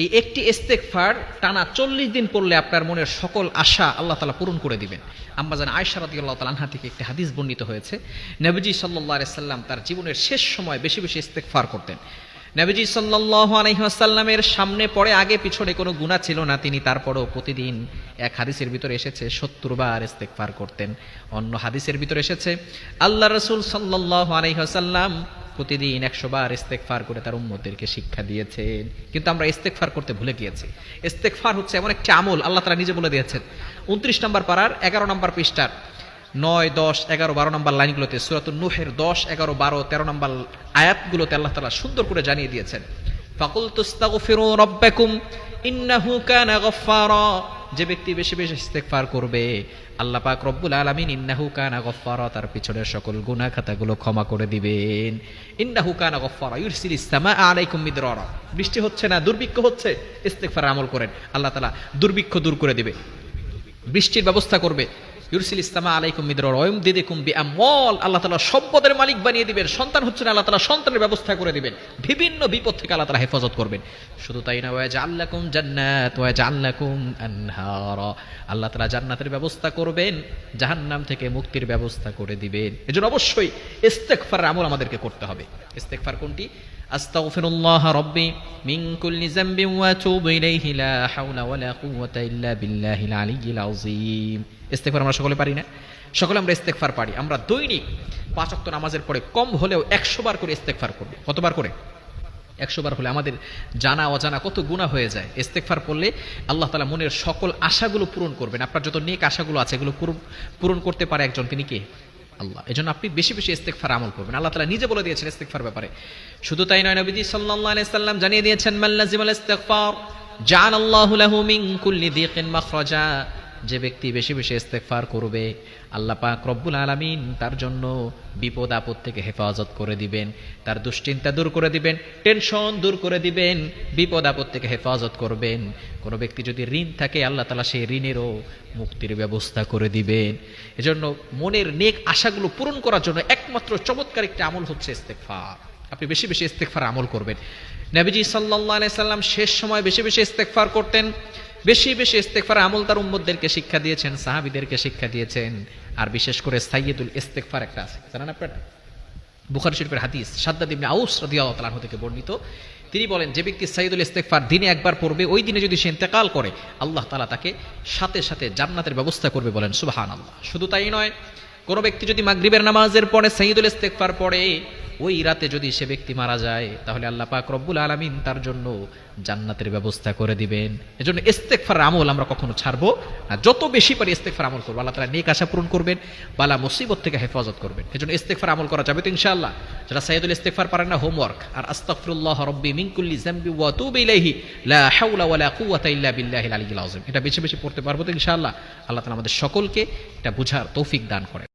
এই একটি ইস্তেকফার টানা চল্লিশ দিন পড়লে আপনার মনের সকল আশা আল্লাহ তালা পূরণ করে দিবেন। আম্বাজান আয়সা রাদি আল্লাহ তালা আনহা থেকে একটি হাদিস বর্ণিত হয়েছে। নবীজি সাল্লাহ সাল্লাম তার জীবনের শেষ সময় বেশি বেশি ইস্তেকফার করতেন। নবীজি সাল্লাহ আলহিহাসাল্লামের সামনে পড়ে আগে পিছনে কোনো গুণা ছিল না, তিনি তারপরও প্রতিদিন এক হাদিসের ভিতরে এসেছে, সত্তর বার ইস্তেকফার করতেন। অন্য হাদিসের ভিতরে এসেছে, আল্লাহ রসুল সাল্লাহ আলহিহাসাল্লাম প্রতিদিন একশো বার ইস্তেকফার করে তার উম্মদেরকে শিক্ষা দিয়েছেন। কিন্তু আমরা ইস্তেকফার করতে ভুলে গিয়েছি। ইস্তেকফার হচ্ছে এমন একটি আমল, আল্লাহ তারা নিজে বলে দিয়েছেন। উনত্রিশ নম্বর পাড়ার এগারো নম্বর পৃষ্ঠার, নয়, দশ, এগারো, বারো নম্বর লাইনগুলোতে সুরাতুল নুহের দশ, এগারো, বারো, তেরো নম্বর আয়াতগুলোতে আল্লাহ তালা সুন্দর করে জানিয়ে দিয়েছেন। ফাকুল তুস্তাগফিরু রব্বাকুম, ইন্নাহু কানা গফফারা। যে ব্যক্তি বেশি বেশি ইস্তেকফার করবে, আল্লাহ পাক রব্বুল আলমিন ইন্নাহু কানা গফফারা, তার পিছনের সকল গুনা খাতাগুলো ক্ষমা করে দিবেন। ইন্নাহু কানা গফফারা, ইউরসিল ইসলামা আলাইকুম মিদরারা। বৃষ্টি হচ্ছে না, দুর্ভিক্ষ হচ্ছে ইস্তেকফার আমল করেন। আল্লাহ তালা দুর্ভিক্ষ দূর করে দিবে। বৃষ্টির ব্যবস্থা করবে। ইউরসিল ইসলামা আলাইকুম মিদর ওয়ম দিদিকুম বি আমল আল্লাহ তালা সম্পদের মালিক বানিয়ে দিবেন, সন্তান হচ্ছে না, আল্লাহ তালা সন্তানের ব্যবস্থা করে দিবেন। বিভিন্ন বিপদ থেকে আল্লাহ তালা হেফাজত করবেন। শুধু তাই না ওয়া জাল্লাকুম জান্নাত ওয়া জাল্লাকুম আনহার। আল্লাহ তালা জান্নাতের ব্যবস্থা করবেন, জাহান্নাম থেকে মুক্তির ব্যবস্থা করে দিবেন। এজন্য অবশ্যই ইস্তেগফার আমল আমাদেরকে করতে হবে। ইস্তেগফার কোনটি? আস্তাগফিরুল্লাহ রব্বি মিন কুল্লি যামবিন ওয়া আতুবু ইলাইহি, লা হাওলা ওয়ালা কুওয়াতা ইল্লা বিল্লাহিল আলিয়্যিল আযীম। ইস্তেগফার আমরা সকলে পারি না? সকলে আমরা ইস্তেগফার পারি। আমরা দৈনিক পাঁচ ওয়াক্ত নামাজের পরে কম হলেও একশো বার করে ইস্তেগফার করব। কতবার করে? একশো বার হলে আমাদের জানা অজানা কত গুণা হয়ে যায়। ইস্তেগফার পড়লে আল্লাহ তালা মনের সকল আশাগুলো পূরণ করবেন। আপনার যত নেক আশাগুলো আছে, এগুলো পূরণ করতে পারে একজন। তিনি কে? আল্লাহ। এজন্য আপনি বেশি বেশি ইস্তেগফার আমল করবেন। আল্লাহ তালা নিজে বলে দিয়েছেন ইস্তেগফার ব্যাপারে। শুধু তাই নয়, নবীজি আলাইহি সাল্লাম জানিয়ে দিয়েছেন মাল্লাজিমাল ইস্তেগফার জান আল্লাহু লাহু কুল্লি যে ব্যক্তি বেশি বেশি ইস্তেগফার করবে, আল্লাহ পাক রব্বুল আলামিন তার জন্য বিপদ আপদ থেকে হেফাজত করে দিবেন, তার দুশ্চিন্তা দূর করে দিবেন, টেনশন দূর করে দিবেন, বিপদ আপদ থেকে হেফাজত করবেন। কোনো ব্যক্তি যদি ঋণ থাকে, আল্লাহ তালা সেই ঋণেরও মুক্তির ব্যবস্থা করে দিবেন। এজন্য মনের নেক আশাগুলো পূরণ করার জন্য একমাত্র চমৎকার একটা আমল হচ্ছে ইস্তেগফার। আপনি বেশি বেশি ইস্তেগফার আমল করবেন। নবীজি সাল্লাল্লাহু আলাইহি সাল্লাম শেষ সময় বেশি বেশি ইস্তেগফার করতেন। বেশি বেশি ইস্তেগফার আমল তার উম্মতদেরকে শিক্ষা দিয়েছেন, সাহাবীদেরকে শিক্ষা দিয়েছেন, আর বিশেষ করে সাইয়্যিদুল ইস্তেকফার একটা আছে। জানেন আপনারা? বুখারী শরীফের হাদিস, সাদ্দাদ ইবনে আউস রাদিয়াল্লাহু তাআলা থেকে বর্ণিত। তিনি বলেন, যে ব্যক্তি সাইয়্যিদুল ইস্তেকফার দিনে একবার পড়বে, ওই দিনে যদি সে ইন্তেকাল করে, আল্লাহ তাআলা তাকে সাথে সাথে জান্নাতের ব্যবস্থা করবে বলেন, সুবহানাল্লাহ। শুধু তাই নয়, কোনো ব্যক্তি যদি মাগরিবের নামাজের পরে সাইয়্যিদুল ইস্তেকফার পড়ে ওই রাতে যদি সে ব্যক্তি মারা যায়, তাহলে আল্লাহ পাক রব্বুল আলামিন তার জন্য জান্নাতের ব্যবস্থা করে দিবেন। এজন্য ইস্তেগফার আমল আমরা কখনো ছাড়বো না। যত বেশি পারি ইস্তেগফার আমল করব। আল্লাহ তাআলা নেক আশা পূরণ করবেন, বালা মুসিবত থেকে হেফাজত করবেন। এজন্য ইস্তেগফার আমল করা যাবে তো ইনশাআল্লাহ। যারা সাইয়্যিদুল ইস্তেগফার পারেন না, হোমওয়ার্ক। আর আস্তাগফিরুল্লাহ রাব্বি মিন কুল্লি যামবি ওয়া আতুবু ইলাইহি, লা হাওলা ওয়ালা কুওয়াতা ইল্লা বিল্লাহিল আলিয়্যিল আযীম। এটা বেশি বেশি পড়তে পারব তো ইনশাআল্লাহ। আল্লাহ তাআলা আমাদের সকলকে এটা বুঝার তৌফিক দান করেন।